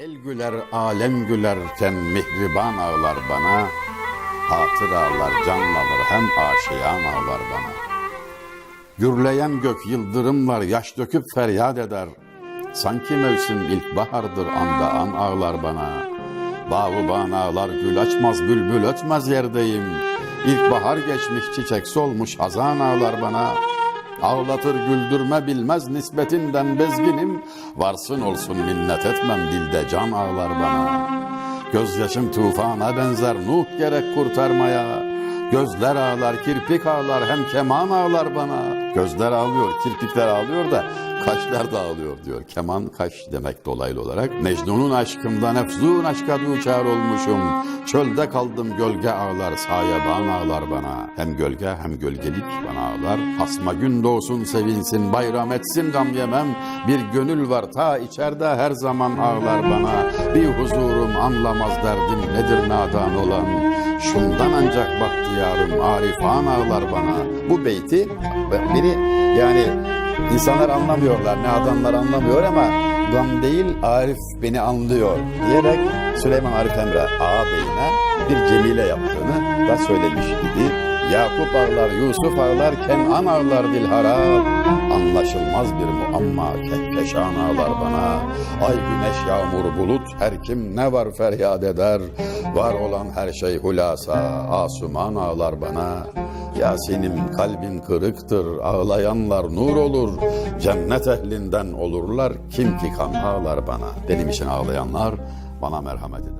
El güler, alem gülerken mihriban ağlar bana. Hatıralar canlanır hem aşiyan ağlar bana. Gürleyen gök yıldırımlar yaş döküp feryat eder. Sanki mevsim ilkbahardır anda an ağlar bana. Bağı bağlar gül açmaz bülbül ötmez yerdeyim. İlkbahar geçmiş çiçek solmuş hazan ağlar bana. Ağlatır güldürme bilmez nispetinden bezginim. Varsın olsun minnet etmem dilde can ağlar bana. Gözyaşım tufana benzer Nuh gerek kurtarmaya. Gözler ağlar, kirpik ağlar, hem keman ağlar bana. Gözler ağlıyor, kirpikler ağlıyor da kaşlar da ağlıyor diyor. Keman kaş demek dolaylı olarak. Mecnun'un aşkımdan efzun aşka duçar olmuşum. Çölde kaldım gölge ağlar, sayeban ağlar bana. Hem gölge hem gölgelik bana ağlar. Hasma gün doğsun sevinsin, bayram etsin gam yemem. Bir gönül var ta içeride her zaman ağlar bana. Bir huzurum anlamaz derdim nedir nadan olan. Şundan ancak bahtiyarım arifan ağlar bana. Bu beyti beni yani insanlar anlamıyorlar, ne adamlar anlamıyor ama gam değil Arif beni anlıyor diyerek Süleyman Arif Emre ağabeyine bir cemile yaptığını da söylemiş idi. Yakup ağlar, Yusuf ağlar, Kenan ağlar dil harap. Anlaşılmaz bir muamma kehkeşan ağlar bana. Ay güneş yağmur bulut her kim ne var feryat eder. Var olan her şey hulasa asuman ağlar bana. Yasin'im kalbin kırıktır ağlayanlar nur olur. Cennet ehlinden olurlar kim ki kan ağlar bana. Benim için ağlayanlar bana merhamet edin.